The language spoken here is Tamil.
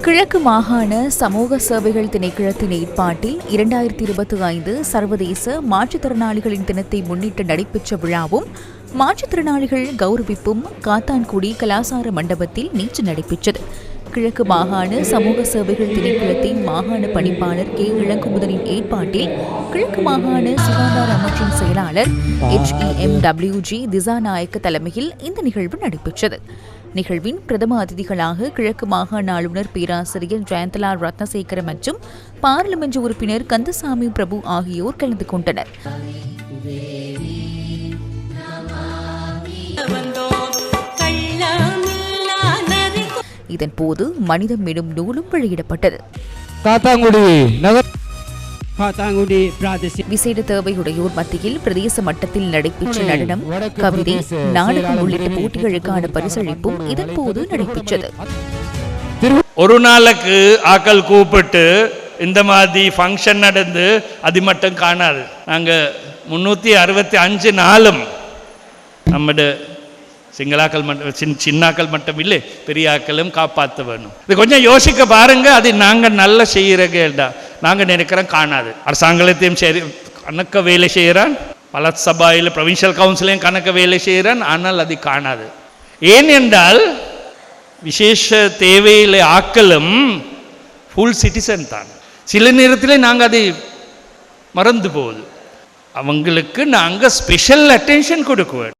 கிழக்கு மாகாண சமூக சேவைகள் திணைக்களத்தின் ஏற்பாட்டில் இரண்டாயிரத்தி இருபத்தி ஐந்து சர்வதேச மாற்றுத்திறனாளிகளின் தினத்தை முன்னிட்டு நடைபெற்ற விழாவும் மாற்றுத்திறனாளிகள் கௌரவிப்பும் காத்தான்குடி கலாசார மண்டபத்தில் நேற்று நடைபெற்றது. கிழக்கு மாகாண சமூக சேவைகள் திணைக்களத்தின் மாகாண பணிப்பாளர் கே. இளங்குமுதனின் ஏற்பாட்டில் கிழக்கு மாகாண சுகாதார அமைச்சின் செயலாளர் எச். எம். டபிள்யூஜி திசாநாயக்க தலைமையில் இந்த நிகழ்வு நடைபெற்றது. நிகழ்வின் பிரதம அதிதிகளாக கிழக்கு மாகாண ஆளுநர் பேராசிரியர் ஜெயந்தலா ரத்னசேகர மற்றும் பாராளுமன்ற உறுப்பினர் கந்தசாமி பிரபு ஆகியோர் கலந்து கொண்டனர். இதன்போது மனிதம் எனும் நூலும் வெளியிடப்பட்டது. விசேட தேவையுடையோர் மத்தியில் பிரதேச மட்டத்தில் நடைபெற்ற நடனம் கவிதை பிரதேச நாடகம் உள்ளிட்ட போட்டிகளுக்கான பரிசளிப்பும் இதன்போது நடைபெற்றது. ஒரு நாளுக்கு ஆக்கள் கூப்பிட்டு இந்த மாதிரி ஃபங்க்ஷன் நடந்து அது மட்டும் காணாது. நாங்கள் முந்நூற்றி அறுபத்தி அஞ்சு நாளும் நம்மட சிங்களாக்கள் மட்டும் சின் சின்னாக்கள் மட்டும் இல்லை பெரிய ஆக்களும் காப்பாற்ற வேணும். இது கொஞ்சம் யோசிக்க பாருங்க அது நாங்கள் நல்ல செய்கிற கேள்டா நாங்கள் நினைக்கிறோம் காணாது. அரசாங்கத்தையும் சரி கணக்க வேலை செய்கிறான். பல சபாயில் ப்ரொவின்ஷியல் கவுன்சிலையும் கணக்க வேலை செய்கிறான். ஆனால் அது காணாது. ஏன் என்றால் விசேஷ தேவையில் ஆக்களும் ஃபுல் சிட்டிசன் தான். சில நேரத்தில் நாங்கள் அதை மறந்து போகுது. அவங்களுக்கு நாங்கள் ஸ்பெஷல் அட்டென்ஷன் கொடுக்குவோம்